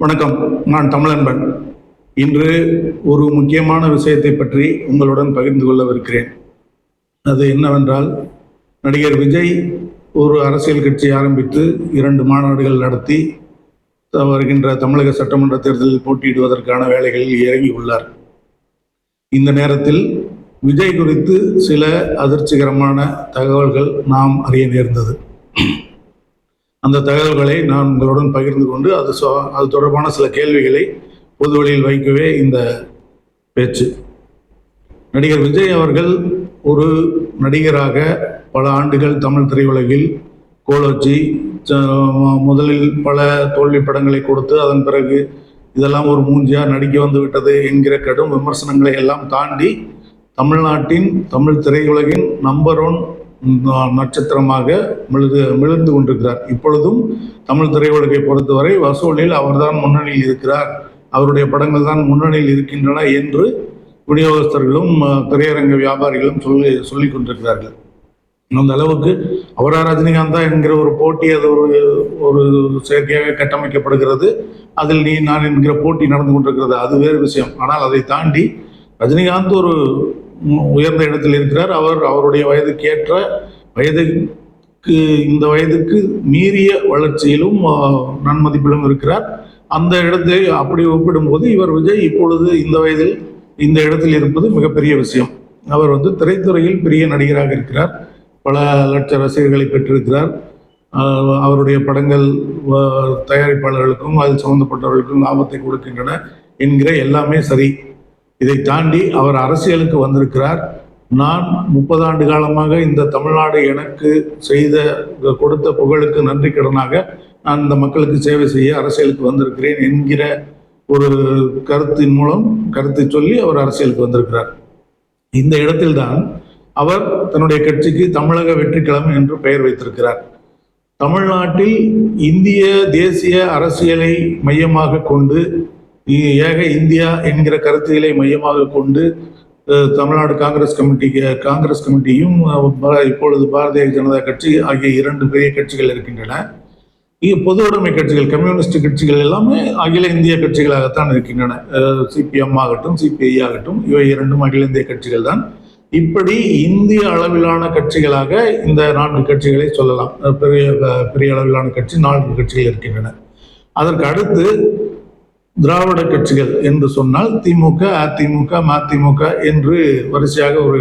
வணக்கம். நான் தமிழன்பன். இன்று ஒரு முக்கியமான விஷயத்தை பற்றி உங்களுடன் பகிர்ந்து கொள்ளவிருக்கிறேன். அது என்னவென்றால் நடிகர் விஜய் ஒரு அரசியல் கட்சி ஆரம்பித்து இரண்டு மாநாடுகள் நடத்தி வருகின்ற தமிழக சட்டமன்ற தேர்தலில் போட்டியிடுவதற்கான வேலைகளில் இறங்கி உள்ளார். இந்த நேரத்தில் விஜய் குறித்து சில அதிர்ச்சிகரமான தகவல்கள் நாம் அறிய நேர்ந்தது. அந்த தகவல்களை நான் உங்களுடன் பகிர்ந்து கொண்டு அது அது தொடர்பான சில கேள்விகளை பொது வழியில் வைக்கவே இந்த பேச்சு. நடிகர் விஜய் அவர்கள் ஒரு நடிகராக பல ஆண்டுகள் தமிழ் திரையுலகில் கோலோச்சி ச- முதலில் பல தோல்வி படங்களை கொடுத்து அதன் பிறகு இதெல்லாம் ஒரு மூஞ்சியாக நடிக்க வந்து விட்டது என்கிற கடும் விமர்சனங்களை எல்லாம் தாண்டி தமிழ்நாட்டின் தமிழ் திரையுலகின் நம்பர் ஒன் நட்சத்திரமாக மிழுது மிழுந்து கொண்டிருக்கிறார். இப்பொழுதும் தமிழ் திரையுலகை பொறுத்தவரை வசூலில் அவர்தான் முன்னணியில் இருக்கிறார். அவருடைய படங்கள் தான் முன்னணியில் இருக்கின்றன என்று விநியோகஸ்தர்களும் திரையரங்க வியாபாரிகளும் சொல்லி சொல்லி கொண்டிருக்கிறார்கள். அந்த அளவுக்கு அவரா ரஜினிகாந்தா என்கிற ஒரு போட்டி அது ஒரு ஒரு செயற்கையாக கட்டமைக்கப்படுகிறது. அதில் நீ நான் என்கிற போட்டி நடந்து கொண்டிருக்கிறது. அது வேறு விஷயம். ஆனால் அதை தாண்டி ரஜினிகாந்த் ஒரு உயர்ந்த இடத்தில் இருக்கிறார். அவர் அவருடைய வயதுக்கு ஏற்ற வயதுக்கு இந்த வயதுக்கு மீறிய வளர்ச்சியிலும் நன்மதிப்பிலும் இருக்கிறார். அந்த இடத்தை அப்படி ஒப்பிடும்போது இவர் விஜய் இப்பொழுது இந்த வயதில் இந்த இடத்தில் இருப்பது மிகப்பெரிய விஷயம். அவர் வந்து திரைத்துறையில் பெரிய நடிகராக இருக்கிறார். பல லட்ச ரசிகர்களை பெற்றிருக்கிறார். அவருடைய படங்கள் தயாரிப்பாளர்களுக்கும் அதில் சம்பந்தப்பட்டவர்களுக்கும் லாபத்தை கொடுக்கின்றன என்கிற எல்லாமே சரி. இதை தாண்டி அவர் அரசியலுக்கு வந்திருக்கிறார். நான் முப்பது ஆண்டு காலமாக இந்த தமிழ்நாடு எனக்கு செய்த கொடுத்த புகழுக்கு நன்றி கடனாக நான் இந்த மக்களுக்கு சேவை செய்ய அரசியலுக்கு வந்திருக்கிறேன் என்கிற ஒரு கருத்தின் மூலம் கருத்தை சொல்லி அவர் அரசியலுக்கு வந்திருக்கிறார். இந்த இடத்தில்தான் அவர் தன்னுடைய கட்சிக்கு தமிழக வெற்றிக்கிழமை என்று பெயர் வைத்திருக்கிறார். தமிழ்நாட்டில் இந்திய தேசிய அரசியலை மையமாக கொண்டு ஏக இந்தியா என்கிற கருத்துக்களை மையமாக கொண்டு தமிழ்நாடு காங்கிரஸ் கமிட்டி காங்கிரஸ் கமிட்டியும் இப்பொழுது பாரதிய ஜனதா கட்சி ஆகிய இரண்டு பெரிய கட்சிகள் இருக்கின்றன. இ- பொது உடைமை கட்சிகள் கம்யூனிஸ்ட் கட்சிகள் எல்லாமே அகில இந்திய கட்சிகளாகத்தான் இருக்கின்றன. சிபிஎம் ஆகட்டும் சிபிஐ ஆகட்டும் இவை இரண்டும் அகில இந்திய கட்சிகள் தான். இப்படி இந்திய அளவிலான கட்சிகளாக இந்த நான்கு கட்சிகளை சொல்லலாம். பெரிய பெரிய அளவிலான கட்சி நான்கு கட்சிகள் இருக்கின்றன. அதற்கு அடுத்து திராவிட கட்சிகள் என்று சொன்னால் திமுக அதிமுக மதிமுக என்று வரிசையாக ஒரு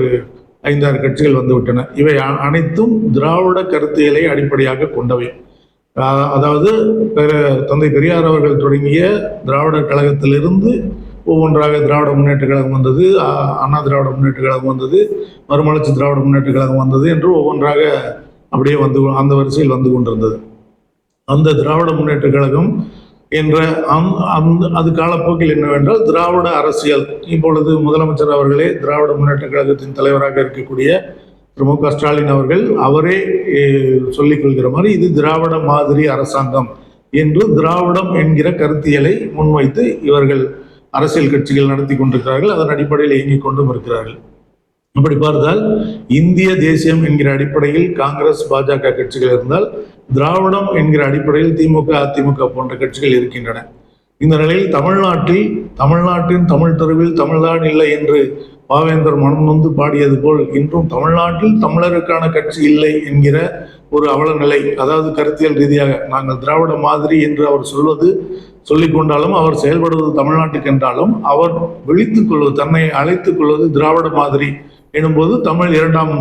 ஐந்தாறு கட்சிகள் வந்துவிட்டன. இவை அனைத்தும் திராவிட கருத்தியலை அடிப்படையாக கொண்டவை. அதாவது தந்தை பெரியார் அவர்கள் தொடங்கிய திராவிடர் கழகத்திலிருந்து ஒவ்வொன்றாக திராவிட முன்னேற்ற கழகம் வந்தது அண்ணா திராவிட முன்னேற்ற கழகம் வந்தது மறுமலர்ச்சி திராவிட முன்னேற்ற கழகம் வந்தது என்று ஒவ்வொன்றாக அப்படியே வந்து அந்த வரிசையில் வந்து கொண்டிருந்தது. அந்த திராவிட முன்னேற்ற கழகம் என்ற அந் அந்த அது காலப்போக்கில் என்னவென்றால் திராவிட அரசியல். இப்பொழுது முதலமைச்சர் அவர்களே திராவிட முன்னேற்ற கழகத்தின் தலைவராக இருக்கக்கூடிய திரு மு க ஸ்டாலின் அவர்கள் அவரே சொல்லிக்கொள்கிற சொல்லிக் மாதிரி இது திராவிட மாதிரி அரசாங்கம் என்று திராவிடம் என்கிற கருத்தியலை முன்வைத்து இவர்கள் அரசியல் கட்சிகள் நடத்தி கொண்டிருக்கிறார்கள். அதன் அடிப்படையில் இயங்கிக் கொண்டும் இருக்கிறார்கள். அப்படி பார்த்தால் இந்திய தேசியம் என்கிற அடிப்படையில் காங்கிரஸ் பாஜக கட்சிகள் இருந்தால் திராவிடம் என்கிற அடிப்படையில் திமுக அதிமுக போன்ற கட்சிகள் இருக்கின்றன. இந்த நிலையில் தமிழ்நாட்டில் தமிழ்நாட்டின் தமிழ் தெருவில் தமிழ்நாடு இல்லை என்று பாவேந்தர் மனம் நொந்து பாடியது போல் இன்றும் தமிழ்நாட்டில் தமிழருக்கான கட்சி இல்லை என்கிற ஒரு அவல நிலை அதாவது கருத்தியல் ரீதியாக நாங்கள் திராவிட மாதிரி என்று அவர் சொல்வது சொல்லிக் கொண்டாலும் அவர் செயல்படுவது தமிழ்நாட்டுக்கு என்றாலும் அவர் விழித்துக் கொள்வது தன்னை அழைத்துக் கொள்வது திராவிட மாதிரி. எனும்போது தமிழ் இரண்டாம்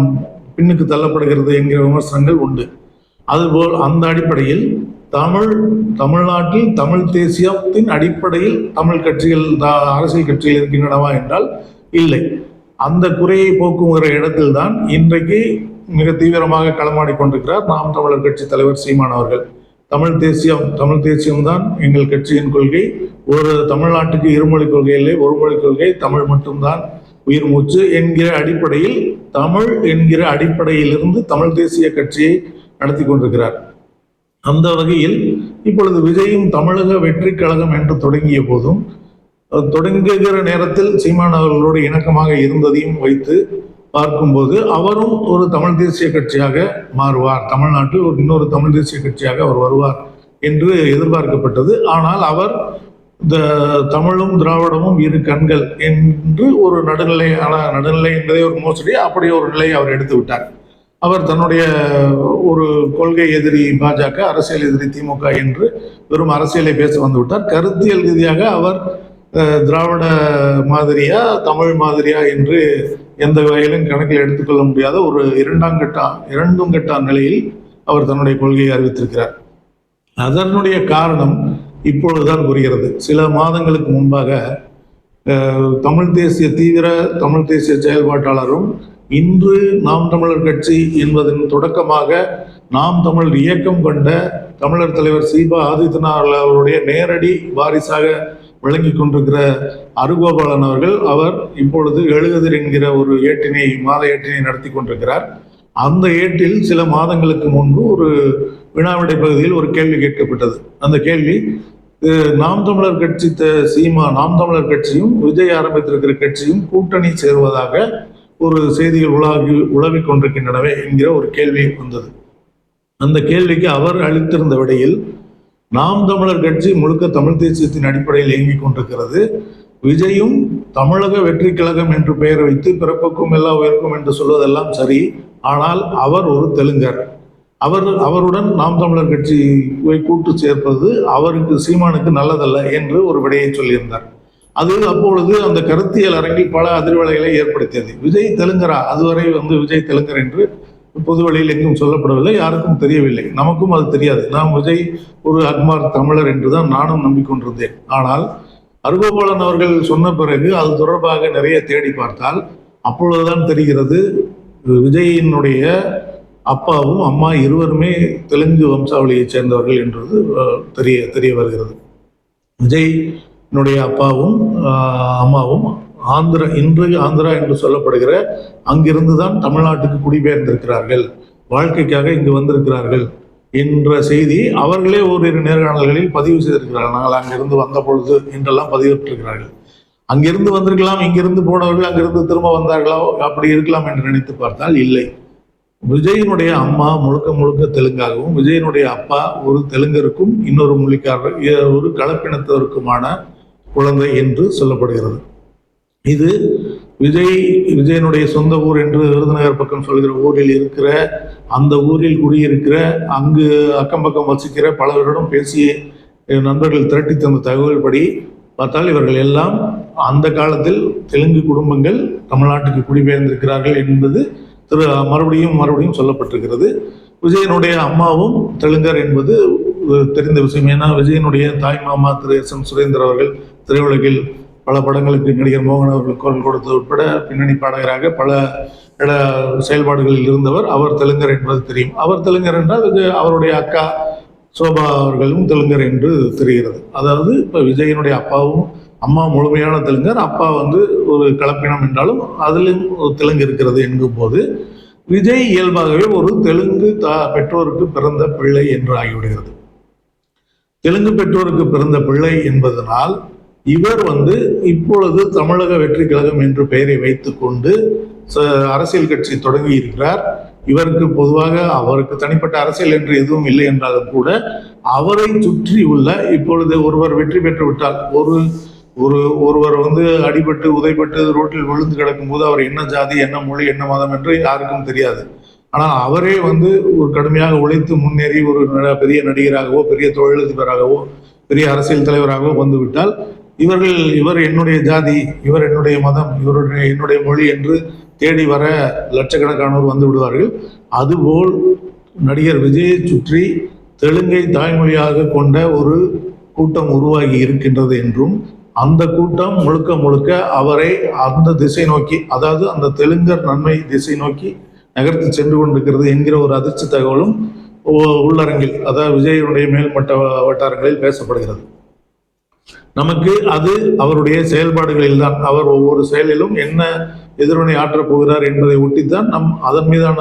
பின்னுக்கு தள்ளப்படுகிறது என்கிற விமர்சனங்கள் உண்டு. அதுபோல் அந்த அடிப்படையில் தமிழ் தமிழ்நாட்டில் தமிழ் தேசியத்தின் அடிப்படையில் தமிழ் கட்சிகள் அரசியல் கட்சிகள் இருக்கின்றனவா என்றால் இல்லை. அந்த குறையை போக்குகிற இடத்தில்தான் இன்றைக்கு மிக தீவிரமாக களமாடி கொண்டிருக்கிறார் நாம் தமிழர் கட்சி தலைவர் சீமான் அவர்கள். தமிழ் தேசியம் தமிழ் தேசியம்தான் எங்கள் கட்சியின் கொள்கை. ஒரு தமிழ்நாட்டுக்கு இருமொழி கொள்கை இல்லை ஒரு மொழி கொள்கை தமிழ் மட்டும்தான். உயிர் மூச்சு என்கிற அடிப்படையில் தமிழ் என்கிற அடிப்படையிலிருந்து தமிழ் தேசிய கட்சியை நடத்தி கொண்டிருக்கிறார். அந்த வகையில் இப்பொழுது விஜயும் தமிழக வெற்றி கழகம் என்று தொடங்கிய போதும் தொடங்குகிற நேரத்தில் சீமான் அவர்களோடு இணக்கமாக இருந்ததையும் வைத்து பார்க்கும்போது அவரும் ஒரு தமிழ் தேசிய கட்சியாக மாறுவார். தமிழ்நாட்டில் ஒரு இன்னொரு தமிழ் தேசிய கட்சியாக அவர் வருவார் என்று எதிர்பார்க்கப்பட்டது. ஆனால் அவர் தமிழும் திராவிடமும் இரு கண்கள் என்று ஒரு நடுநிலை ஆனால் நடுநிலை என்பதே ஒரு மோசடி அப்படி ஒரு நிலையை அவர் எடுத்து விட்டார். அவர் தன்னுடைய ஒரு கொள்கை எதிரி பாஜக அரசியல் எதிரி திமுக என்று வெறும் அரசியலை பேச வந்து விட்டார். கருத்தியல் ரீதியாக அவர் திராவிட மாதிரியா தமிழ் மாதிரியா என்று எந்த வகையிலும் கணக்கில் எடுத்துக்கொள்ள முடியாத ஒரு இரண்டாம் கட்டா இரண்டும் கட்டா நிலையில் அவர் தன்னுடைய கொள்கையை அறிவித்திருக்கிறார். அதனுடைய காரணம் இப்பொழுதுதான் புரிகிறது. சில மாதங்களுக்கு முன்பாக தமிழ் தேசிய தீவிர தமிழ் தேசிய செயல்பாட்டாளரும் இன்று நாம் தமிழர் கட்சி என்பதன் தொடக்கமாக நாம் தமிழ் இயக்கம் கொண்ட தமிழர் தலைவர் சீபா ஆதித்யநாத் அவருடைய நேரடி வாரிசாக விளங்கி கொண்டிருக்கிற அருகோபாலன் அவர்கள் அவர் இப்பொழுது எழுகதிர் என்கிற ஒரு ஏட்டினை மாத ஏட்டினை நடத்தி கொண்டிருக்கிறார். அந்த ஏட்டில் சில மாதங்களுக்கு முன்பு ஒரு வினாவிடை பகுதியில் ஒரு கேள்வி கேட்கப்பட்டது. அந்த கேள்வி நாம் தமிழர் கட்சி த- சீமா நாம் தமிழர் கட்சியும் விஜய் ஆரம்பித்திருக்கிற கட்சியும் கூட்டணி சேர்வதாக ஒரு செய்திகள் உலாவி உலவிக் கொண்டிருக்கின்றனவே என்கிற ஒரு கேள்வி வந்தது. அந்த கேள்விக்கு அவர் அளித்திருந்த விடையில் நாம் தமிழர் கட்சி முழுக்க தமிழ் தேசியத்தின் அடிப்படையில் இயங்கிக் கொண்டிருக்கிறது. விஜயும் தமிழக வெற்றி கழகம் என்று பெயர் வைத்து பிறப்புக்கும் எல்லா உயர்க்கும் என்று சொல்வதெல்லாம் சரி. ஆனால் அவர் ஒரு தெலுங்கர். அவர் அவருடன் நாம் தமிழர் கட்சியை கூட்டு சேர்ப்பது அவருக்கு சீமானுக்கு நல்லதல்ல என்று ஒரு விடையை சொல்லியிருந்தார். அது அப்பொழுது அந்த கருத்தியல் அரங்கில் பல அதிர்வலைகளை ஏற்படுத்தியது. விஜய் தெலுங்கரா அதுவரை வந்து விஜய் தெலுங்கர் என்று பொது வழியில் எங்கும் சொல்லப்படவில்லை யாருக்கும் தெரியவில்லை. நமக்கும் அது தெரியாது. நாம் விஜய் ஒரு அக்மார் தமிழர் என்று தான் நானும் நம்பிக்கொண்டிருந்தேன். ஆனால் அருகோபாலன் அவர்கள் சொன்ன பிறகு அது தொடர்பாக நிறைய தேடி பார்த்தால் அப்பொழுதுதான் தெரிகிறது விஜயினுடைய அப்பாவும் அம்மா இருவருமே தெலுங்கு வம்சாவளியைச் சேர்ந்தவர்கள் என்றது தெரிய தெரிய வருகிறது. விஜய்னுடைய அப்பாவும் அம்மாவும் ஆந்திரா இன்று ஆந்திரா என்று சொல்லப்படுகிற அங்கிருந்து தான் தமிழ்நாட்டுக்கு குடிபெயர்ந்திருக்கிறார்கள். வாழ்க்கைக்காக இங்கு வந்திருக்கிறார்கள் என்ற செய்தி அவர்களே ஓரிரு நேர்காணல்களில் பதிவு செய்திருக்கிறார்கள். நாங்கள் அங்கிருந்து வந்த பொழுது என்றெல்லாம் பதிவிட்டிருக்கிறார்கள். அங்கிருந்து வந்திருக்கலாம் இங்கிருந்து போனவர்கள் அங்கிருந்து திரும்ப வந்தார்களோ அப்படி இருக்கலாம் என்று நினைத்து பார்த்தால் இல்லை. விஜயனுடைய அம்மா முழுக்க முழுக்க தெலுங்காகவும் விஜயனுடைய அப்பா ஒரு தெலுங்கருக்கும் இன்னொரு மொழிக்காரர் ஒரு கலப்பினத்தவருக்குமான குழந்தை என்று சொல்லப்படுகிறது. இது விஜய் விஜயனுடைய சொந்த ஊர் என்று விருதுநகர் பக்கம் சொல்கிற ஊரில் இருக்கிற அந்த ஊரில் குடியிருக்கிற அங்கு அக்கம் பக்கம் வசிக்கிற பலவரிடம் பேசிய நண்பர்கள் திரட்டி தந்த தகவல் படி பார்த்தால் இவர்கள் எல்லாம் அந்த காலத்தில் தெலுங்கு குடும்பங்கள் தமிழ்நாட்டுக்கு குடிபெயர்ந்திருக்கிறார்கள் என்பது திரு மறுபடியும் மறுபடியும் சொல்லப்பட்டிருக்கிறது. விஜயனுடைய அம்மாவும் தெலுங்கர் என்பது தெரிந்த விஷயம். ஏன்னா விஜயனுடைய தாய் மாமா திரு எஸ் எம் சுரேந்தர் அவர்கள் திரையுலகில் பல படங்களுக்கு நடிகர் மோகன் அவர்கள் குரல் கொடுத்தது உட்பட பின்னணி பாடகராக பல இட செயல்பாடுகளில் இருந்தவர். அவர் தெலுங்கர் என்பது தெரியும். அவர் தெலுங்கர் என்றால் இது அவருடைய அக்கா சோபா அவர்களும் தெலுங்கர் என்று தெரிகிறது. அதாவது இப்போ விஜயனுடைய அப்பாவும் அம்மா முழுமையான தெலுங்கர். அப்பா வந்து ஒரு கலப்பினம் என்றாலும் அதிலும் ஒரு தெலுங்கு இருக்கிறது என்கும் போது விஜய் இயல்பாகவே ஒரு தெலுங்கு தா பெற்றோருக்கு பிறந்த பிள்ளை என்று ஆகிவிடுகிறது. தெலுங்கு பெற்றோருக்கு பிறந்த பிள்ளை என்பதனால் இவர் வந்து இப்பொழுது தமிழக வெற்றி கழகம் என்று பெயரை வைத்துக்கொண்டு ச- அரசியல் கட்சி தொடங்கி இருக்கிறார். இவருக்கு பொதுவாக அவருக்கு தனிப்பட்ட அரசியல் என்று எதுவும் இல்லை என்றாலும் கூட அவரை சுற்றி உள்ள இப்பொழுது ஒருவர் வெற்றி பெற்று விட்டால் ஒரு ஒரு ஒருவர் வந்து அடிபட்டு உதைப்பட்டு ரோட்டில் விழுந்து கிடக்கும்போது அவர் என்ன ஜாதி என்ன மொழி என்ன மதம் என்று யாருக்கும் தெரியாது. ஆனால் அவரே வந்து ஒரு கடுமையாக உழைத்து முன்னேறி ஒரு ந- பெரிய நடிகராகவோ பெரிய தொழிலதிபராகவோ பெரிய அரசியல் தலைவராகவோ வந்துவிட்டால் இவர்கள் இவர் என்னுடைய ஜாதி இவர் என்னுடைய மதம் இவருடைய என்னுடைய மொழி என்று தேடி வர லட்சக்கணக்கானோர் வந்து விடுவார்கள். அதுபோல் நடிகர் விஜயை சுற்றி தெலுங்கை தாய்மொழியாக கொண்ட ஒரு கூட்டம் உருவாகி இருக்கின்றது என்றும் அந்த கூட்டம் முழுக்க முழுக்க அவரை அந்த திசை நோக்கி அதாவது அந்த தெலுங்கர் நன்மை திசை நோக்கி நகர்த்தி சென்று கொண்டிருக்கிறது என்கிற ஒரு அதிர்ச்சி தகவலும் உ- உள்ளரங்கில் அதாவது விஜயனுடைய மேல்மட்ட வட்டாரங்களில் பேசப்படுகிறது. நமக்கு அது அவருடைய செயல்பாடுகளில் தான் அவர் ஒவ்வொரு செயலிலும் என்ன எதிர்வினை ஆற்றப் போகிறார் என்பதை ஒட்டித்தான் நம் அதன் மீதான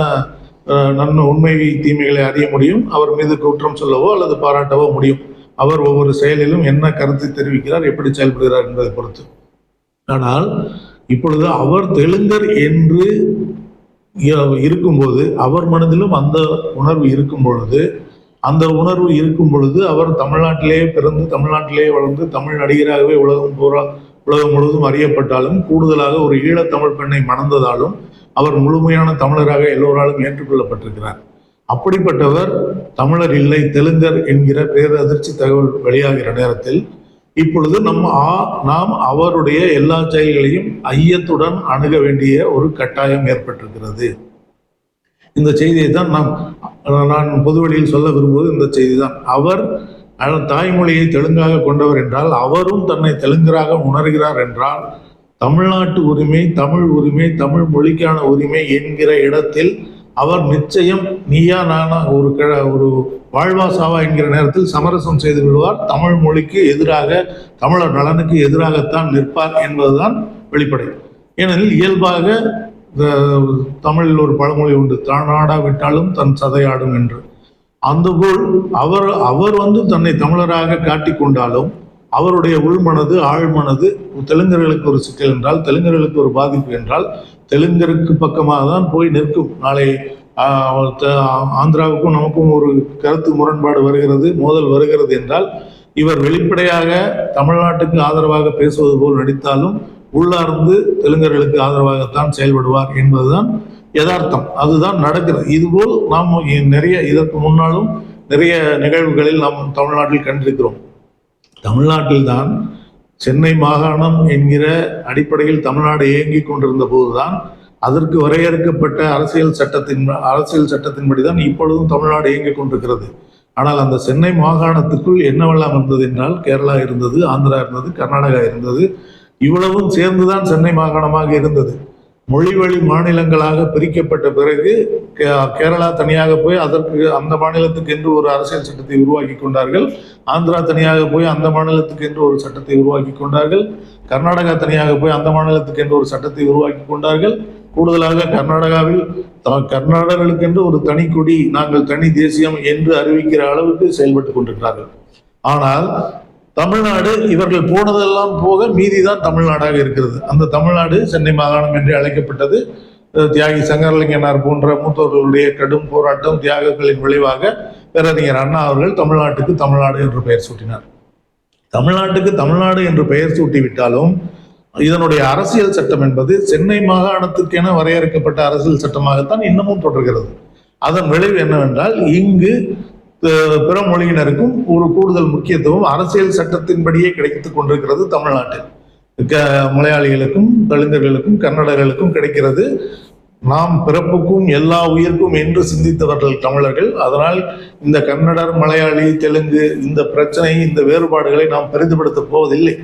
அஹ், நன்மை உண்மை தீமைகளை அறிய முடியும். அவர் மீது குற்றம் சொல்லவோ அல்லது பாராட்டவோ முடியும். அவர் ஒவ்வொரு செயலிலும் என்ன கருத்தை தெரிவிக்கிறார் எப்படி செயல்படுகிறார் என்பதை பொறுத்து. ஆனால் இப்பொழுது அவர் தெலுங்கர் என்று இருக்கும்போது அவர் மனதிலும் அந்த உணர்வு இருக்கும் பொழுது அந்த உணர்வு இருக்கும் பொழுது அவர் தமிழ்நாட்டிலேயே பிறந்து தமிழ்நாட்டிலேயே வளர்ந்து தமிழ் நடிகராகவே உலகம் பூரா உலகம் முழுவதும் அறியப்பட்டாலும் கூடுதலாக ஒரு ஈழத்தமிழ் பெண்ணை மணந்ததாலும் அவர் முழுமையான தமிழராக எல்லோராலும் ஏற்றுக்கொள்ளப்பட்டிருக்கிறார். அப்படிப்பட்டவர் தமிழர் இல்லை தெலுங்கர் என்கிற பேரதிர்ச்சி தகவல் வெளியாகிற நேரத்தில் இப்பொழுது நம்ம ஆ- நாம் அவருடைய எல்லா செயல்களையும் ஐயத்துடன் அணுக வேண்டிய ஒரு கட்டாயம் ஏற்பட்டிருக்கிறது. இந்த செய்தியை தான் நாம் நான் பொதுவெளியில் சொல்ல விரும்புவது இந்த செய்தி தான். அவர் அவர் தாய்மொழியை தெலுங்காக கொண்டவர் என்றால் அவரும் தன்னை தெலுங்கராக உணர்கிறார் என்றால் தமிழ்நாட்டு உரிமை தமிழ் உரிமை தமிழ் மொழிக்கான உரிமை என்கிற இடத்தில் அவர் நிச்சயம் நீயா நானா ஒரு கிழ ஒரு வாழ்வா சாவா என்கிற நேரத்தில் சமரசம் செய்து விடுவார். தமிழ் மொழிக்கு எதிராக தமிழர் நலனுக்கு எதிராகத்தான் நிற்பார் என்பதுதான் வெளிப்படை. ஏனெனில் இயல்பாக தமிழில் ஒரு பழமொழி உண்டு தான் விட்டாலும் தன் சதையாடும் என்று. அந்தபோல் அவர் அவர் வந்து தன்னை தமிழராக காட்டிக்கொண்டாலும் அவருடைய உள்மனது ஆழ்மனது தெலுங்கர்களுக்கு ஒரு சிக்கல் என்றால் தெலுங்கர்களுக்கு ஒரு பாதிப்பு என்றால் தெலுங்கருக்கு பக்கமாக தான் போய் நிற்கும். நாளை ஆந்திராவுக்கும் நமக்கும் ஒரு கருத்து முரண்பாடு வருகிறது மோதல் வருகிறது என்றால் இவர் வெளிப்படையாக தமிழ்நாட்டுக்கு ஆதரவாக பேசுவது போல் நடித்தாலும் உள்ளார்ந்து தெலுங்கர்களுக்கு ஆதரவாகத்தான் செயல்படுவார் என்பதுதான் யதார்த்தம். அதுதான் நடக்கிறது. இதுபோல் நாம் நிறைய இதற்கு முன்னாலும் நிறைய நிகழ்வுகளில் நாம் தமிழ்நாட்டில் கண்டிருக்கிறோம். தமிழ்நாட்டில் தான் சென்னை மாகாணம் என்கிற அடிப்படையில் தமிழ்நாடு இயங்கிக் கொண்டிருந்த போதுதான் அதற்கு வரையறுக்கப்பட்ட அரசியல் சட்டத்தின் அரசியல் சட்டத்தின்படி தான் இப்பொழுதும் தமிழ்நாடு இயங்கிக் கொண்டிருக்கிறது. ஆனால் அந்த சென்னை மாகாணத்துக்குள் என்னவெல்லாம் இருந்தது என்றால் கேரளா இருந்தது ஆந்திரா இருந்தது கர்நாடகா இருந்தது இவ்வளவும் சேர்ந்துதான் சென்னை மாகாணமாக இருந்தது. மொழிவழி மாநிலங்களாக பிரிக்கப்பட்ட பிறகு கே- கேரளா தனியாக போய் அதற்கு அந்த மாநிலத்துக்கு என்று ஒரு அரசியல் சட்டத்தை உருவாக்கி கொண்டார்கள். ஆந்திரா தனியாக போய் அந்த மாநிலத்துக்கு என்று ஒரு சட்டத்தை உருவாக்கி கொண்டார்கள். கர்நாடகா தனியாக போய் அந்த மாநிலத்துக்கு என்று ஒரு சட்டத்தை உருவாக்கி கொண்டார்கள். கூடுதலாக கர்நாடகாவில் த- கர்நாடகர்களுக்கென்று ஒரு தனி கொடி நாங்கள் தனி தேசியம் என்று அறிவிக்கிற அளவுக்கு செயல்பட்டு கொண்டிருக்கிறார்கள். ஆனால் தமிழ்நாடு இவர்கள் போனதெல்லாம் போக மீதிதான் தமிழ்நாடாக இருக்கிறது. அந்த தமிழ்நாடு சென்னை மாகாணம் என்று அழைக்கப்பட்டது. தியாகி சங்கரலிங்கனார் போன்ற மூத்தவர்களுடைய கடும் போராட்டம் தியாகங்களின் விளைவாக பேரறிஞர் அண்ணா அவர்கள் தமிழ்நாட்டுக்கு தமிழ்நாடு என்று பெயர் சூட்டினார். தமிழ்நாட்டுக்கு தமிழ்நாடு என்று பெயர் சூட்டிவிட்டாலும் இதனுடைய அரசியல் சட்டம் என்பது சென்னை மாகாணத்துக்கென வரையறுக்கப்பட்ட அரசியல் சட்டமாகத்தான் இன்னமும் தொடர்கிறது. அதன் விளைவு என்னவென்றால் இங்கு பிற மொழியினருக்கும் ஒரு கூடுதல் முக்கியத்துவம் அரசியல் சட்டத்தின்படியே கிடைத்து கொண்டிருக்கிறது தமிழ்நாட்டில். க- மலையாளிகளுக்கும் தெலுங்கர்களுக்கும் கன்னடர்களுக்கும் கிடைக்கிறது. நாம் பிறப்புக்கும் எல்லா உயிர்க்கும் என்று சிந்தித்தவர்கள் தமிழர்கள். அதனால் இந்த கன்னடர் மலையாளி தெலுங்கு இந்த பிரச்சனை இந்த வேறுபாடுகளை நாம் பெரிதுபடுத்தப் போவதில்லை.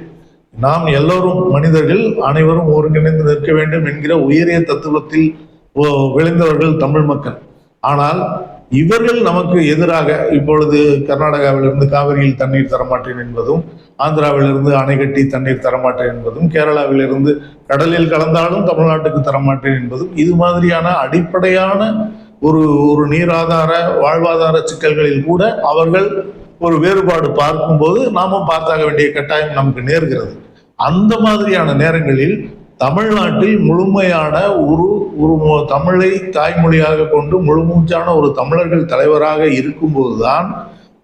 நாம் எல்லோரும் மனிதர்கள் அனைவரும் ஒருங்கிணைந்து நிற்க வேண்டும் என்கிற உயரிய தத்துவத்தில் விளைந்தவர்கள் தமிழ் மக்கள். ஆனால் இவர்கள் நமக்கு எதிராக இப்பொழுது கர்நாடகாவிலிருந்து காவிரியில் தண்ணீர் தரமாட்டேன் என்பதும் ஆந்திராவிலிருந்து அணை கட்டி தண்ணீர் தரமாட்டேன் என்பதும் கேரளாவிலிருந்து கடலில் கலந்தாலும் தமிழ்நாட்டுக்கு தரமாட்டேன் என்பதும் இது மாதிரியான அடிப்படையான ஒரு ஒரு நீராதார வாழ்வாதார சிக்கல்களில் கூட அவர்கள் ஒரு வேறுபாடு பார்க்கும்போது நாமும் பார்த்தாக வேண்டிய கட்டாயம் நமக்கு நேர்கிறது. அந்த மாதிரியான நேரங்களில் தமிழ்நாட்டில் முழுமையான ஒரு ஒரு தமிழை தாய்மொழியாக கொண்டு முழுமூச்சான ஒரு தமிழர்கள் தலைவராக இருக்கும்போதுதான்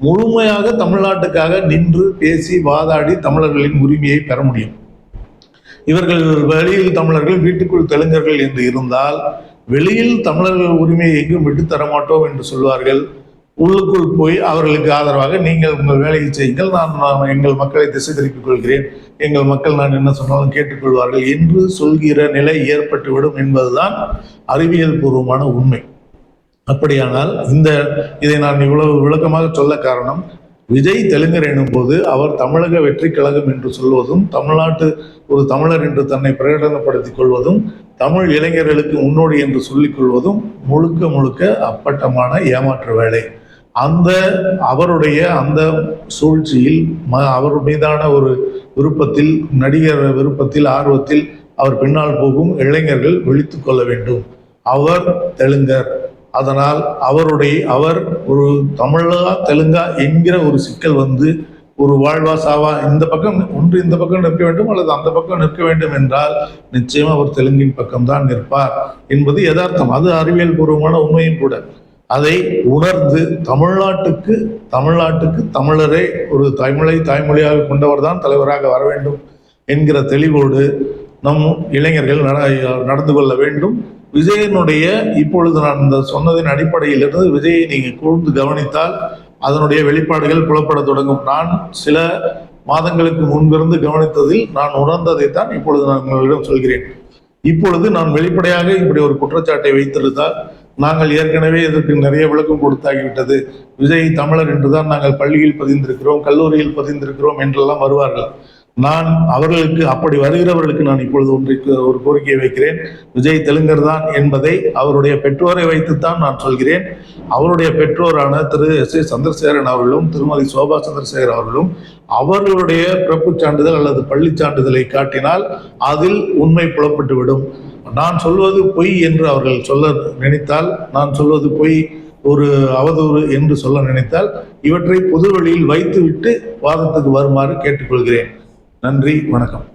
முழுமையாக தமிழ்நாட்டுக்காக நின்று பேசி வாதாடி தமிழர்களின் உரிமையை பெற முடியும். இவர்கள் வெளியில் தமிழர்கள் வீட்டுக்குள் தெலுங்கர்கள் என்று இருந்தால் வெளியில் தமிழர்கள் உரிமையை எங்கும் விட்டுத்தர மாட்டோம் என்று சொல்வார்கள். உள்ளுக்குள் போய் அவர்களுக்கு ஆதரவாக நீங்கள் உங்கள் வேலையை செய்யுங்கள். நான் நான் எங்கள் மக்களை திசை திருப்பிக் கொள்கிறேன். எங்கள் மக்கள் நான் என்ன சொன்னாலும் கேட்டுக்கொள்வார்கள் என்று சொல்கிற நிலை ஏற்பட்டுவிடும் என்பதுதான் அறிவியல் பூர்வமான உண்மை. அப்படியானால் இந்த இதை நான் இவ்வளவு விளக்கமாக சொல்ல காரணம் விஜய் தெலுங்கர் எனும் போது அவர் தமிழக வெற்றி கழகம் என்று சொல்வதும் தமிழ்நாட்டு ஒரு தமிழர் என்று தன்னை பிரகடனப்படுத்திக் கொள்வதும் தமிழ் இளைஞர்களுக்கு முன்னோடி என்று சொல்லிக் கொள்வதும் முழுக்க முழுக்க அப்பட்டமான ஏமாற்று வேலை. அந்த அவருடைய அந்த சூழ்ச்சியில் ம அவர் மீதான ஒரு விருப்பத்தில் நடிகர் விருப்பத்தில் ஆர்வத்தில் அவர் பின்னால் போகும் இளைஞர்கள் விழித்து கொள்ள வேண்டும். அவர் தெலுங்கர். அதனால் அவருடைய அவர் ஒரு தமிழா தெலுங்கா என்கிற ஒரு சிக்கல் வந்து ஒரு வாழ்வா சாவா இந்த பக்கம் ஒன்று இந்த பக்கம் நிற்க வேண்டும் அல்லது அந்த பக்கம் நிற்க வேண்டும் என்றால் நிச்சயம் அவர் தெலுங்கின் பக்கம்தான் நிற்பார் என்பது யதார்த்தம். அது அறிவியல் பூர்வமான உண்மையும் கூட. அதை உணர்ந்து தமிழ்நாட்டுக்கு தமிழ்நாட்டுக்கு தமிழரை ஒரு தமிழை தாய்மொழியாக கொண்டவர் தான் தலைவராக வர வேண்டும் என்கிற தெளிவோடு நம் இளைஞர்கள் நட- நடந்து கொள்ள வேண்டும். விஜயனுடைய இப்பொழுது நான் இந்த சொன்னதின் அடிப்படையிலிருந்து விஜயை நீங்கள் கூர்ந்து கவனித்தால் அதனுடைய வெளிப்பாடுகள் புலப்பட தொடங்கும். நான் சில மாதங்களுக்கு முன்பிருந்து கவனித்ததில் நான் உணர்ந்ததைத்தான் இப்பொழுது நான் உங்களிடம் சொல்கிறேன். இப்பொழுது நான் வெளிப்படையாக இப்படி ஒரு குற்றச்சாட்டை வைத்திருந்தால் நாங்கள் ஏற்கனவே இதற்கு நிறைய விளக்கம் கொடுத்தாகிவிட்டது. விஜய் தமிழர் என்றுதான் நாங்கள் பள்ளியில் பதிந்திருக்கிறோம் கல்லூரியில் பதிந்திருக்கிறோம் என்றெல்லாம் வருவார்கள். நான் அவர்களுக்கு அப்படி வருகிறவர்களுக்கு நான் இப்பொழுது ஒன்றைக்கு ஒரு கோரிக்கையை வைக்கிறேன். விஜய் தெலுங்கர் தான் என்பதை அவருடைய பெற்றோரை வைத்துத்தான் நான் சொல்கிறேன். அவருடைய பெற்றோரான திரு எஸ் ஏ சந்திரசேகரன் அவர்களும் திருமதி சோபா சந்திரசேகர் அவர்களும் அவர்களுடைய பிறப்புச் சான்றிதழ் அல்லது பள்ளி சான்றிதழை காட்டினால் அதில் உண்மை புலப்பட்டுவிடும். நான் சொல்வது பொய் என்று அவர்கள் சொல்ல நினைத்தால் நான் சொல்வது பொய் ஒரு அவதூறு என்று சொல்ல நினைத்தால் இவற்றை பொது வழியில் வைத்துவிட்டு வாதத்துக்கு வருமாறு கேட்டுக்கொள்கிறேன். நன்றி வணக்கம்.